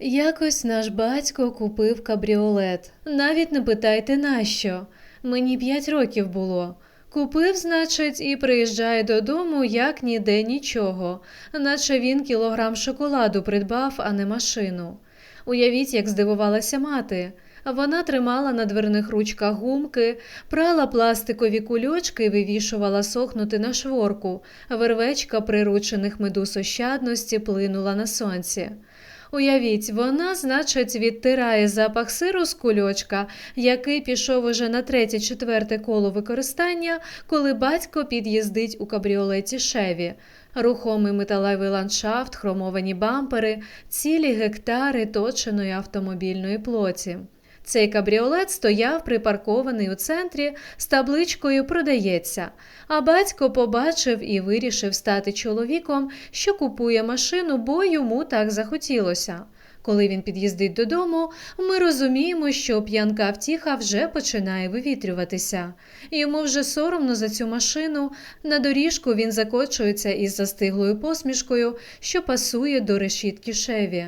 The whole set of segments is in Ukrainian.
Якось наш батько купив кабріолет. Навіть не питайте нащо. Мені п'ять років було. Купив, значить, і приїжджає додому, як ніде нічого, наче він кілограм шоколаду придбав, а не машину. Уявіть, як здивувалася мати. Вона тримала на дверних ручках гумки, прала пластикові кульочки і вивішувала сохнути на шворку. Вервечка приручених медуз ощадності плинула на сонці. Уявіть, вона, значить, відтирає запах сиру з кульочка, який пішов уже на третє-четверте коло використання, коли батько під'їздить у кабріолеті Шеві. Рухомий металевий ландшафт, хромовані бампери, цілі гектари точеної автомобільної плоті. Цей кабріолет стояв припаркований у центрі з табличкою Продається. А батько побачив і вирішив стати чоловіком, що купує машину, бо йому так захотілося. Коли він під'їздить додому, ми розуміємо, що п'янка втіха вже починає вивітрюватися. Йому вже соромно за цю машину. На доріжку він закочується із застиглою посмішкою, що пасує до решітки шеві.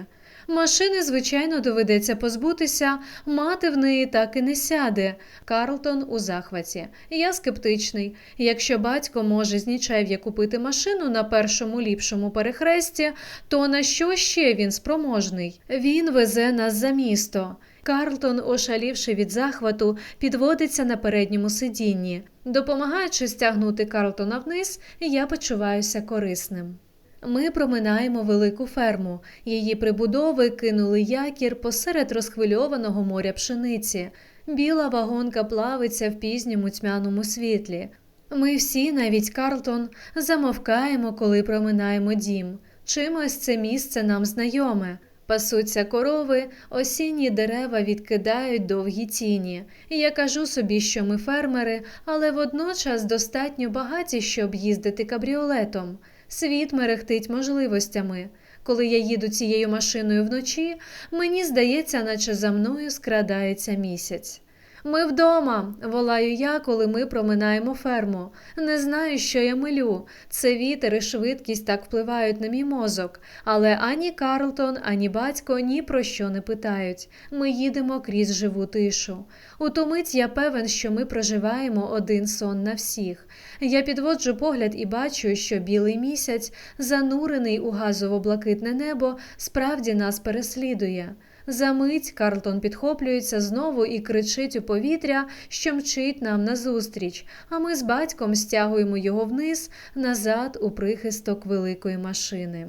Машини, звичайно, доведеться позбутися, мати в неї так і не сяде. Карлтон у захваті. Я скептичний. Якщо батько може з нічев'я купити машину на першому ліпшому перехресті, то на що ще він спроможний? Він везе нас за місто. Карлтон, ошалівши від захвату, підводиться на передньому сидінні. Допомагаючи стягнути Карлтона вниз, я почуваюся корисним. Ми проминаємо велику ферму. Її прибудови кинули якір посеред розхвильованого моря пшениці. Біла вагонка плавиться в пізньому тьмяному світлі. Ми всі, навіть Карлтон, замовкаємо, коли проминаємо дім. Чимось це місце нам знайоме. Пасуться корови, осінні дерева відкидають довгі тіні. Я кажу собі, що ми фермери, але водночас достатньо багаті, щоб їздити кабріолетом. Світ мерехтить можливостями. Коли я їду цією машиною вночі, мені здається, наче за мною скрадається місяць. Ми вдома, волаю я, коли ми проминаємо ферму. Не знаю, що я милю. Це вітер і швидкість так впливають на мій мозок, але ані Карлтон, ані батько ні про що не питають. Ми їдемо крізь живу тишу. У ту мить я певен, що ми проживаємо один сон на всіх. Я підводжу погляд і бачу, що білий місяць, занурений у газово-блакитне небо, справді нас переслідує. Замить Карлтон підхоплюється знову і кричить у повітря, що мчить нам назустріч, а ми з батьком стягуємо його вниз назад у прихисток великої машини.